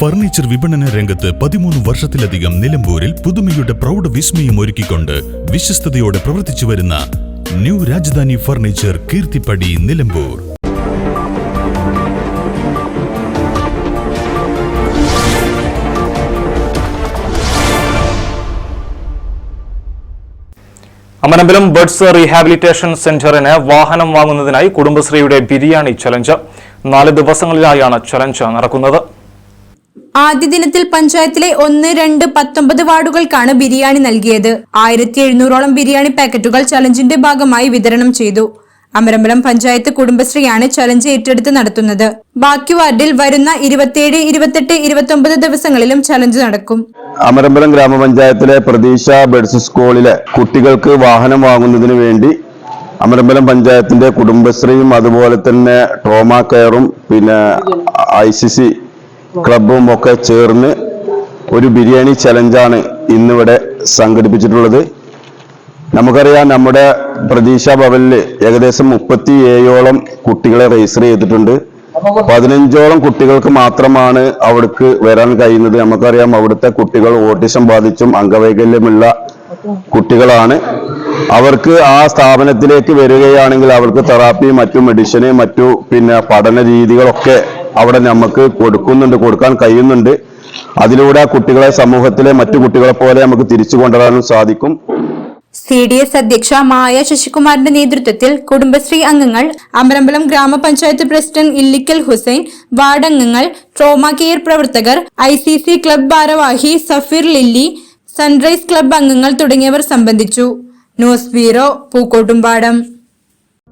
Furniture വിപണന രംഗത്ത് പതിമൂന്ന് വർഷത്തിലധികം നിലമ്പൂരിൽ പുതുമയുടെ പ്രൗഢ വിസ്മയം ഒരുക്കിക്കൊണ്ട് വിശ്വസ്തയോടെ പ്രവർത്തിച്ചു വരുന്ന new Rajadhani furniture Keerthippadi Nilambur. Amarambalam buds rehabilitation സെന്ററിന് വാഹനം വാങ്ങുന്നതിനായി കുടുംബശ്രീയുടെ ബിരിയാണി ചലഞ്ച്. നാല് ദിവസങ്ങളിലായാണ് ചലഞ്ച് നടക്കുന്നത്. ആദ്യ ദിനത്തിൽ പഞ്ചായത്തിലെ ഒന്ന് രണ്ട് പത്തൊമ്പത് വാർഡുകൾക്കാണ് ബിരിയാണി നൽകിയത്. ആയിരത്തി എഴുന്നൂറോളം ബിരിയാണി പാക്കറ്റുകൾ ചലഞ്ചിന്റെ ഭാഗമായി വിതരണം ചെയ്തു. അമരമ്പലം പഞ്ചായത്ത് കുടുംബശ്രീയാണ് ചലഞ്ച് ഏറ്റെടുത്ത് നടത്തുന്നത്. ബാക്കി വാർഡിൽ വരുന്ന ഇരുപത്തിയേഴ് ഇരുപത്തെട്ട് ഇരുപത്തൊമ്പത് ദിവസങ്ങളിലും ചലഞ്ച് നടക്കും. അമരമ്പലം ഗ്രാമപഞ്ചായത്തിലെ പ്രതീക്ഷ ബഡ്സ് സ്കൂളിലെ കുട്ടികൾക്ക് വാഹനം വാങ്ങുന്നതിന് വേണ്ടി അമരമ്പലം പഞ്ചായത്തിന്റെ കുടുംബശ്രീയും അതുപോലെ തന്നെ ട്രോമ കെയറും പിന്നെ ഐ സി സി ക്ലബും ഒക്കെ ചേർന്ന് ഒരു ബിരിയാണി ചലഞ്ചാണ് ഇന്നിവിടെ സംഘടിപ്പിച്ചിട്ടുള്ളത്. നമുക്കറിയാം നമ്മുടെ പ്രതീക്ഷ ഭവനിൽ ഏകദേശം മുപ്പത്തി ഏഴോളം കുട്ടികളെ രജിസ്റ്റർ ചെയ്തിട്ടുണ്ട്. പതിനഞ്ചോളം കുട്ടികൾക്ക് മാത്രമാണ് അവിടേക്ക് വരാൻ കഴിയുന്നത്. നമുക്കറിയാം അവിടുത്തെ കുട്ടികൾ ഓട്ടിസം ബാധിച്ചും അംഗവൈകല്യമുള്ള കുട്ടികളാണ്. അവർക്ക് ആ സ്ഥാപനത്തിലേക്ക് വരികയാണെങ്കിൽ അവർക്ക് തെറാപ്പി മറ്റു മെഡിസിന് മറ്റു പിന്നെ പഠന രീതികളൊക്കെ അവിടെ നമുക്ക് കൊടുക്കുന്നുണ്ട് കൊടുക്കാൻ കഴിയുന്നുണ്ട്. അതിലൂടെ കുട്ടികളെ സമൂഹത്തിലെ മറ്റു കുട്ടികളെ പോലെ നമുക്ക് തിരിച്ചു കൊണ്ടുവരാനും സാധിക്കും. സി ഡി എസ് അധ്യക്ഷ മായ ശശികുമാറിന്റെ നേതൃത്വത്തിൽ കുടുംബശ്രീ അംഗങ്ങൾ അമരമ്പലം ഗ്രാമപഞ്ചായത്ത് പ്രസിഡന്റ് ഇല്ലിക്കൽ ഹുസൈൻ വാർഡ് അംഗങ്ങൾ ട്രോമ കെയർ പ്രവർത്തകർ ഐ സി സി ക്ലബ് ഭാരവാഹി സഫീർ ലില്ലി സൺറൈസ് ക്ലബ് അംഗങ്ങൾ തുടങ്ങിയവർ സംബന്ധിച്ചു. News bureau Pookkottumpadam.